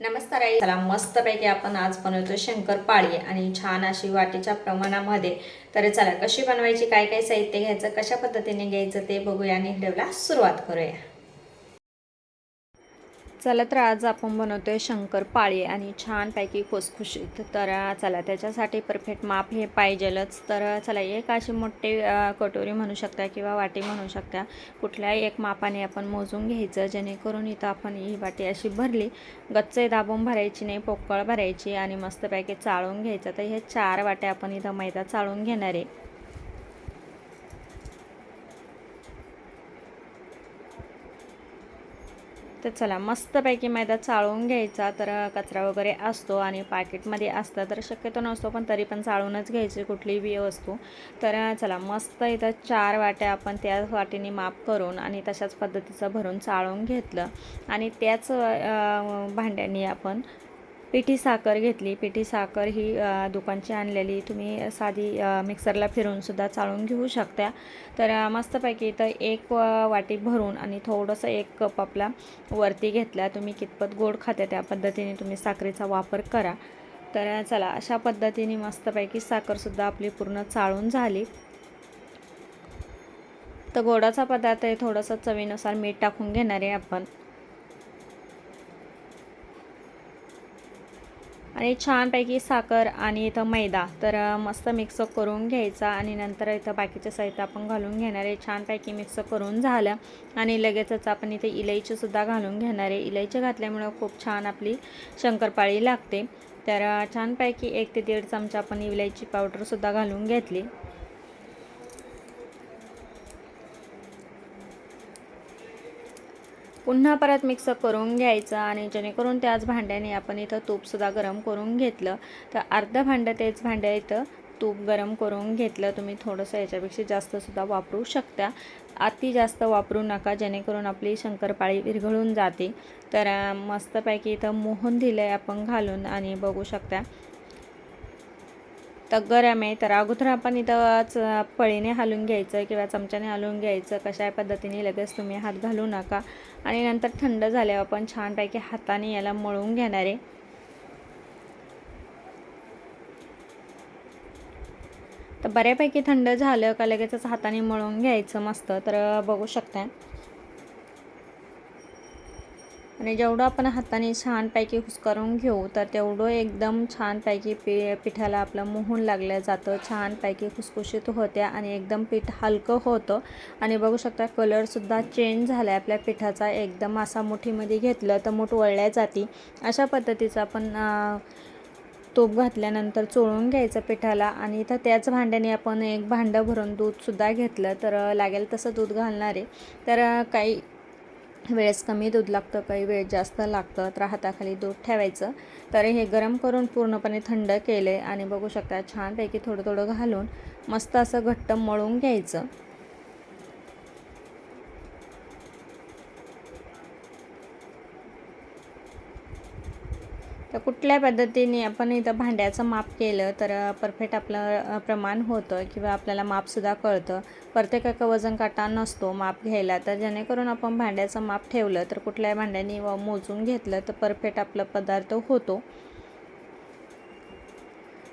नमस्कार आई चला मस्तपैकी आपण आज बनवतो शंकरपाळी आणि छान अशी वाटीच्या प्रमाणामध्ये. तर चला कशी बनवायची काय काय साहित्य घ्यायचं कशा पद्धतीने घ्यायचं ते बघूया आणि व्हिडिओला सुरुवात करूया. चला तर आज आपण बनवतोय शंकरपाळी आणि छानपैकी खुसखुशीत. तर चला त्याच्यासाठी परफेक्ट माप हे पाहिजेलच. तर चला एक अशी मोठी कटोरी म्हणू शकता किंवा वाटी म्हणू शकता. कुठल्याही एक मापाने आपण मोजून घ्यायचं जेणेकरून इथं आपण ही वाटी अशी भरली गच्चे दाबून भरायची नाही पोकळ भरायची आणि मस्तपैकी चाळून घ्यायचं. तर हे चार वाट्या आपण इथं मैदा चाळून घेणार आहे. तर चला मस्तपैकी मैदा चाळून घ्यायचा. तर कचरा वगैरे असतो आणि पाकिटमध्ये असतं. तर शक्यतो नसतो पण तरी पण चाळूनच घ्यायची कुठलीही बी वस्तू. तर चला मस्त इथं चार वाट्या आपण त्याच वाटेने माप करून आणि तशाच पद्धतीचं भरून चाळून घेतलं. आणि त्याच भांड्यांनी भांड्याने आपण पिठी साखर घेतली. पिठी साखर ही दुकानची आणलेली. तुम्ही साधी मिक्सरला फिरूनसुद्धा चाळून घेऊ शकता. तर मस्तपैकी इथं एक वाटी भरून आणि थोडंसं एक कप आपला वरती घेतला. तुम्ही कितपत गोड खाते त्या पद्धतीने तुम्ही साखरेचा वापर करा. तर चला अशा पद्धतीने मस्तपैकी साखरसुद्धा आपली पूर्ण चाळून झाली. तर गोडाचा पदार्थ आहे. थोडंसं चवीनुसार मीठ टाकून घेणार आहे आपण. आणि छानपैकी साखर आणि इथं मैदा. तर मस्त मिक्स करून घ्यायचा आणि नंतर इथं बाकीचे साहित्य आपण घालून घेणार आहे. छानपैकी मिक्स करून झालं. आणि लगेचच आपण इथे इलायचीसुद्धा घालून घेणार आहे. इलायची घातल्यामुळं खूप छान आपली शंकरपाळी लागते. तर छानपैकी एक ते दीड चमचा आपण इलायची पावडरसुद्धा घालून घेतली. पुन्हा परत मिक्स करून घ्यायचं आणि जेणेकरून त्याच भांड्याने आपण इथं तूपसुद्धा गरम करून घेतलं. तर अर्धं भांडं तेच भांड्या इथं तूप गरम करून घेतलं. तुम्ही थोडंसं याच्यापेक्षा जास्तसुद्धा वापरू शकता. अति जास्त वापरू नका जेणेकरून आपली शंकरपाळी विरघळून जाते. तर मस्तपैकी इथं मोहन दिलं आहे आपण घालून आणि बघू शकता. तर गरम आहे तर अगोदर आपण इथं पळीने हालून घ्यायचं किंवा चमच्याने हालून घ्यायचं कशा पद्धतीने लगेच तुम्ही हात घालू नका. आणि नंतर थंड झाल्यावर आपण छानपैकी हाताने याला मळून घेणार आहे. तर बऱ्यापैकी थंड झालं का लगेचच हाताने मळून घ्यायचं मस्त तर बघू शकता आणि जेवढं आपण हाताने छानपैकी हुसकारून घेऊ तर तेवढं एकदम छानपैकी पी पिठाला आपलं मोहून लागलं जातं. छानपैकी खुसखुशीत होत्या आणि एकदम पीठ हलकं होतं. आणि बघू शकता कलरसुद्धा चेंज झाला आहे आपल्या पिठाचा एकदम असा मुठीमध्ये घेतलं तर मूठ वळल्या जाती. अशा पद्धतीचं आपण तूप घातल्यानंतर चोळून घ्यायचं पिठाला. आणि इथं त्याच भांड्याने आपण एक भांडं भरून दूधसुद्धा घेतलं. तर लागेल तसं दूध घालणार. आहे तर काही वेळेस कमी दूध लागतं काही वेळ जास्त लागतं तर हाताखाली दूध ठेवायचं. तर हे गरम करून पूर्णपणे थंड केले आणि बघू शकता छानपैकी थोडं थोडं घालून मस्त असं घट्ट मळून घ्यायचं. तर कुठल्या पद्धतीने आपण इथं भांड्याचं माप केलं तर परफेक्ट आपलं प्रमाण होतं किंवा आपल्याला मापसुद्धा कळतं. प्रत्येकाचं वजन काटा नसतो माप घ्यायला. तर जेणेकरून आपण भांड्याचं माप ठेवलं तर कुठल्याही भांड्याने व मोजून घेतलं तर परफेक्ट आपला पदार्थ होतो.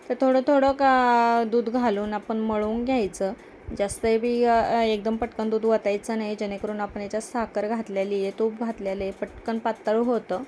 तर थोडं थोडं का दूध घालून आपण मळून घ्यायचं. जास्त बी एकदम पटकन दूध वतायचं नाही. जेणेकरून आपण याच्यात साखर घातलेली आहे तूप घातलेलं आहे पटकन पातळ होतं.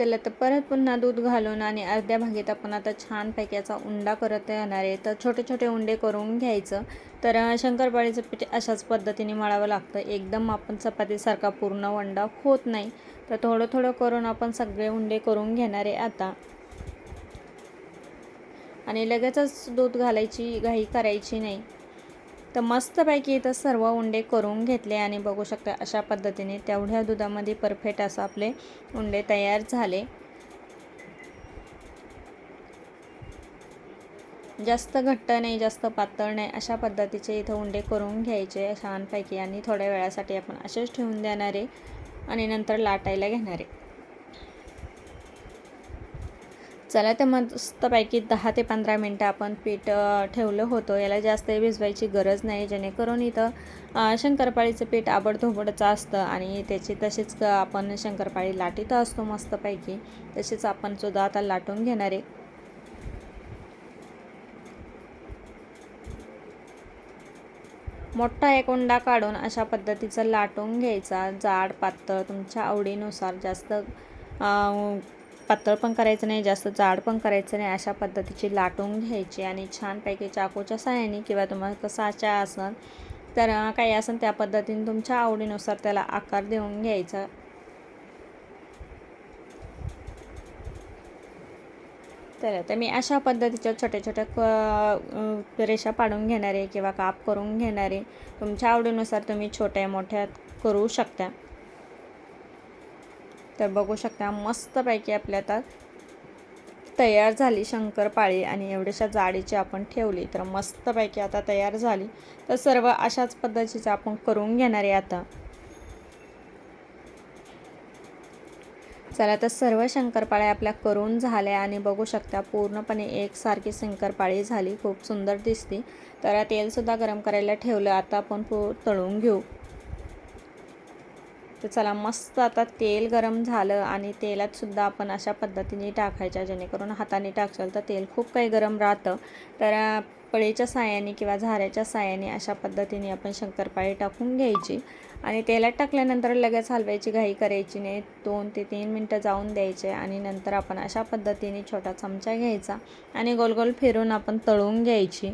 त्याला तर परत पुन्हा दूध घालून आणि अर्ध्या भागेत आपण आता छानपैकी याचा उंडा करत येणार आहे. तर छोटे छोटे उंडे करून घ्यायचं. तर शंकरपाळीचं पीठ अशाच पद्धतीने मळावं लागतं. एकदम आपण चपातीसारखा पूर्ण वंडा होत नाही. तर थोडं थोडं करून आपण सगळे उंडे करून घेणार आहे आता. आणि लगेचच दूध घालायची घाई करायची नाही. तर मस्तपैकी इथं सर्व उंडे करून घेतले आणि बघू शकता अशा पद्धतीने तेवढ्या दुधामध्ये परफेक्ट असं आपले उंडे तयार झाले. जास्त घट्ट नाही जास्त पातळ नाही अशा पद्धतीचे इथं उंडे करून घ्यायचे छानपैकी आणि थोड्या वेळासाठी आपण असेच ठेवून देणारे आणि नंतर लाटायला घेणारे आहे चला तर मस्तपैकी दहा ते पंधरा मिनटं आपण पीठ ठेवलं होतं. याला जास्त भिजवायची गरज नाही जेणेकरून इथं शंकरपाळीचं पीठ आबडधोबडचं असतं आणि त्याची तसेच आपण शंकरपाळी लाटीत असतो मस्तपैकी. तसेच आपण सुद्धा आता लाटून घेणार आहे. मोठा एक उंडा काढून अशा पद्धतीचं लाटून घ्यायचा. जाड पातळ तुमच्या आवडीनुसार जास्त पातळ पण करायचं नाही जास्त जाड पण करायचं नाही अशा पद्धतीची लाटून घ्यायची आणि छानपैकी चाकूच्या सहाय्याने किंवा तुम्हाला कसाच्या आसन तर काही असेल त्या पद्धतीने तुमच्या आवडीनुसार त्याला आकार देऊन घ्यायचा. तर तर मी अशा पद्धतीच्या छोट्या छोट्या क रेषा पाडून घेणारे किंवा काप करून घेणारे तुमच्या आवडीनुसार तुम्ही छोट्या मोठ्या करू शकता. तर बघू शकता मस्तपैकी आपल्या आता तयार झाली शंकरपाळी आणि एवढ्याशा जाडीची आपण ठेवली. तर मस्तपैकी आता तयार झाली. तर सर्व अशाच पद्धतीचं आपण करून घेणार आहे आता. चला तर सर्व शंकरपाळ्या आपल्या करून झाल्या आणि बघू शकता पूर्णपणे एकसारखी शंकरपाळी झाली. खूप सुंदर दिसते. तर तेलसुद्धा गरम करायला ठेवलं. आता आपण पू तळून घेऊ. तर चला मस्त आता तेल गरम झालं आणि तेलात सुद्धा आपण अशा पद्धतीने टाकायच्या जेणेकरून हाताने टाकशाल तर तेल खूप काही गरम राहतं. तर पळीच्या साह्याने किंवा झाऱ्याच्या साह्याने अशा पद्धतीने आपण शंकरपाळी टाकून घ्यायची आणि तेलात टाकल्यानंतर लगेच हलवायची घाई करायची नाही. दोन ते तीन मिनटं जाऊन द्यायचे आणि नंतर आपण अशा पद्धतीने छोटा चमचा घ्यायचा आणि गोल गोल फिरून आपण तळून घ्यायची.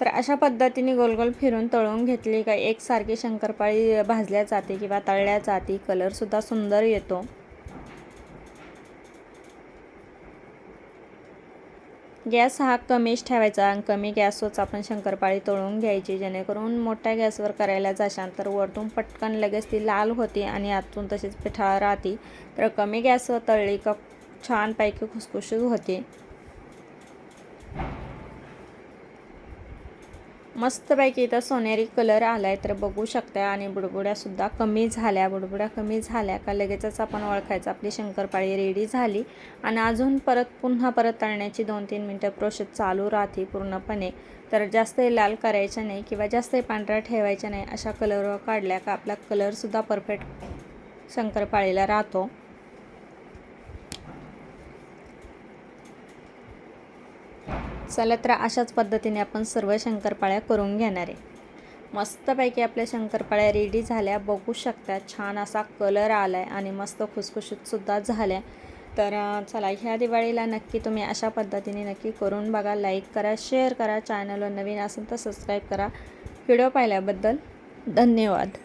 तर अशा पद्धतीने गोल गोल फिरून तळून घेतली. का एकसारखी शंकरपाळी भाजल्या जाते किंवा तळल्या जाते. कलरसुद्धा सुंदर येतो. गॅस हा कमीच ठेवायचा आणि कमी गॅसवरच आपण शंकरपाळी तळून घ्यायची. जेणेकरून मोठ्या गॅसवर करायला जाशाल तर वरतून पटकन लगेच ती लाल होते आणि आतून तशीच पिठाळ राहते. तर कमी गॅसवर तळली का छानपैकी खुसखुशीत होते. मस्तपैकी इथं सोनेरी कलर आला आहे तर बघू शकता आणि बुडबुड्यासुद्धा कमी झाल्या. बुडबुड्या कमी झाल्या का लगेचच आपण ओळखायचं. आपली शंकरपाळी रेडी झाली. आणि अजून परत पुन्हा परत तळण्याची दोन तीन मिनटं प्रोसेस चालू राहते पूर्णपणे. तर जास्त लाल करायचं नाही किंवा जास्त पांढरा ठेवायचं नाही अशा कलरवर काढल्या का आपला कलरसुद्धा परफेक्ट शंकरपाळीला राहतो. चला तर अशाच पद्धतीने आपण सर्व शंकरपाळ्या करून घेणार आहे. मस्तपैकी आपल्या शंकरपाळ्या रेडी झाल्या. बघू शकता छान असा कलर आला आहे आणि मस्त खुसखुशीतसुद्धा झाल्या. तर चला ह्या दिवाळीला नक्की तुम्ही अशा पद्धतीने नक्की करून बघा. लाईक करा शेअर करा. चॅनलवर नवीन असेल तर सबस्क्राईब करा. व्हिडिओ पाहिल्याबद्दल धन्यवाद.